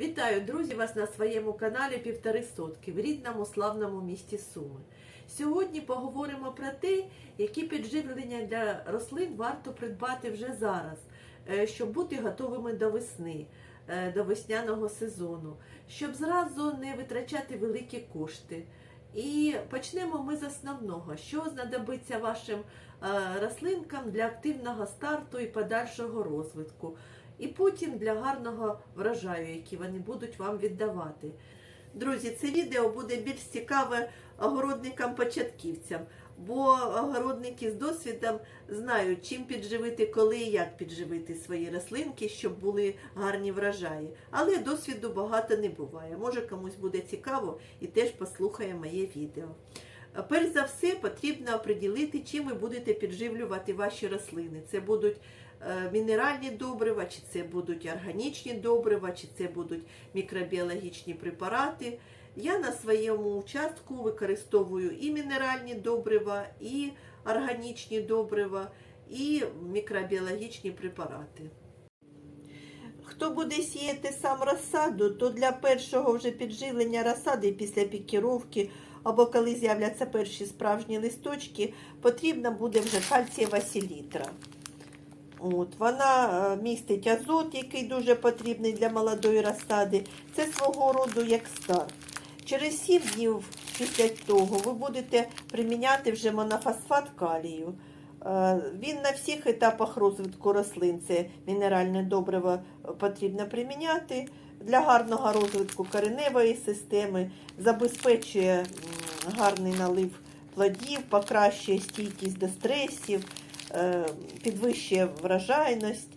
Вітаю, друзі, вас на своєму каналі Півтори Сотки в рідному славному місті Суми. Сьогодні поговоримо про те, які підживлення для рослин варто придбати вже зараз, е, щоб бути готовими до весни, е, до весняного сезону, щоб зразу не витрачати великі кошти. І почнемо ми з основного, що знадобиться вашим е, рослинкам для активного старту і подальшого розвитку і потім для гарного врожаю, який вони будуть вам віддавати. Друзі, це відео буде більш цікаве огородникам-початківцям, бо огородники з досвідом знають, чим підживити, коли і як підживити свої рослинки, щоб були гарні врожаї. Але досвіду багато не буває. Може комусь буде цікаво і теж послухає моє відео. Перш за все, потрібно оприділити, чим ви будете підживлювати ваші рослини. Це будуть мінеральні добрива, чи це будуть органічні добрива, чи це будуть мікробіологічні препарати. Я на своєму участку використовую і мінеральні добрива, і органічні добрива, і мікробіологічні препарати. Хто буде сіяти сам розсаду, то для першого вже підживлення розсади після пікіровки або коли з'являться перші справжні листочки, потрібна буде вже кальцієва селітра. От, Вона е, містить азот, який дуже потрібний для молодої розсади. Це свого роду як старт. Через 7 днів після того ви будете приміняти вже монофосфат калію. Е, Він на всіх етапах розвитку рослин, це мінеральне добриво потрібно приміняти. Для гарного розвитку кореневої системи забезпечує гарний налив плодів, покращує стійкість до стресів, е, підвищує врожайність.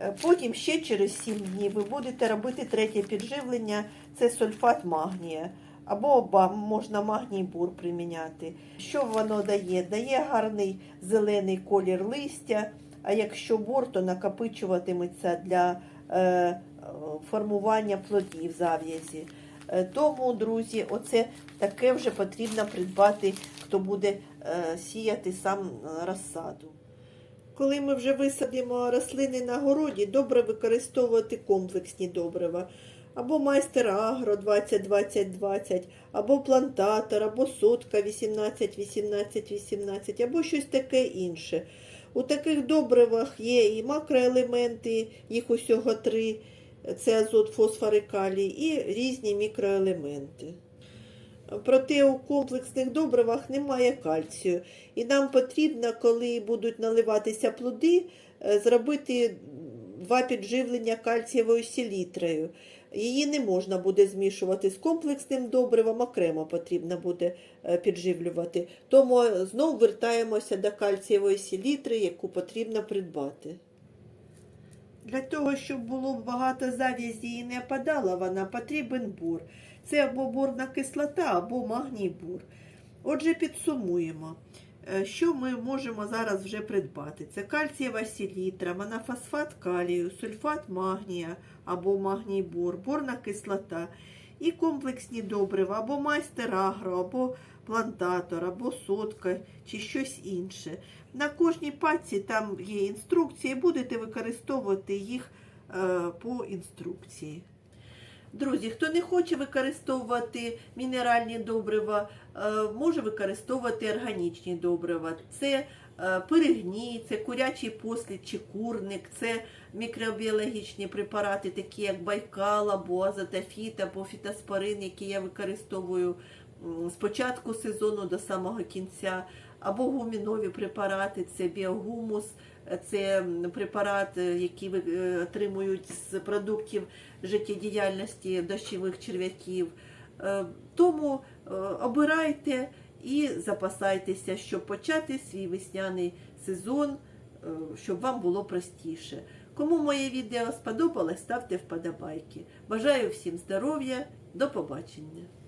Е, Потім ще через 7 днів ви будете робити третє підживлення це сульфат магнія. Або можна магній бур приміняти. Що воно дає? Дає гарний зелений колір листя, а якщо бур, то накопичуватиметься для е, е, формування плодів зав'язі. Е, Тому, друзі, оце таке вже потрібно придбати, хто буде е, сіяти сам е, розсаду. Коли ми вже висадимо рослини на городі, добре використовувати комплексні добрива. Або майстер агро 20-20-20, або плантатор, або сотка 18-18-18, або щось таке інше. У таких добривах є і макроелементи, їх усього три. Це азот, фосфор і калій, і різні мікроелементи. Проте у комплексних добривах немає кальцію. І нам потрібно, коли будуть наливатися плоди, е, зробити два підживлення кальцієвою селітрою. Її не можна буде змішувати з комплексним добривом, окремо потрібно буде е, підживлювати. Тому знову вертаємося до кальцієвої селітри, яку потрібно придбати. Для того, щоб було багато зав'язі і не опадала вона, потрібен бур. Це або борна кислота, або магній бур. Отже, підсумуємо, Е, що ми можемо зараз вже придбати. Це кальцієва селітра, монофосфат калію, сульфат магнія або магній бур, борна кислота і комплексні добрива, або майстер агро, або плантатор, або сотка чи щось інше. На кожній паці там є інструкції, будете використовувати їх е, по інструкції. Друзі, хто не хоче використовувати мінеральні добрива, е, може використовувати органічні добрива. Це е, це курячий послід чи курник, це мікробіологічні препарати, такі як байкал, або азотафіт, або фітоспорин, які я використовую з початку сезону до самого кінця, або гумінові препарати, це біогумус, це препарат, е, який е, отримують з продуктів життєдіяльності дощових черв'яків. Е, Тому обирайте і запасайтеся, щоб почати свій весняний сезон, щоб вам було простіше. Кому моє відео сподобалось, ставте вподобайки. Бажаю всім здоров'я, до побачення!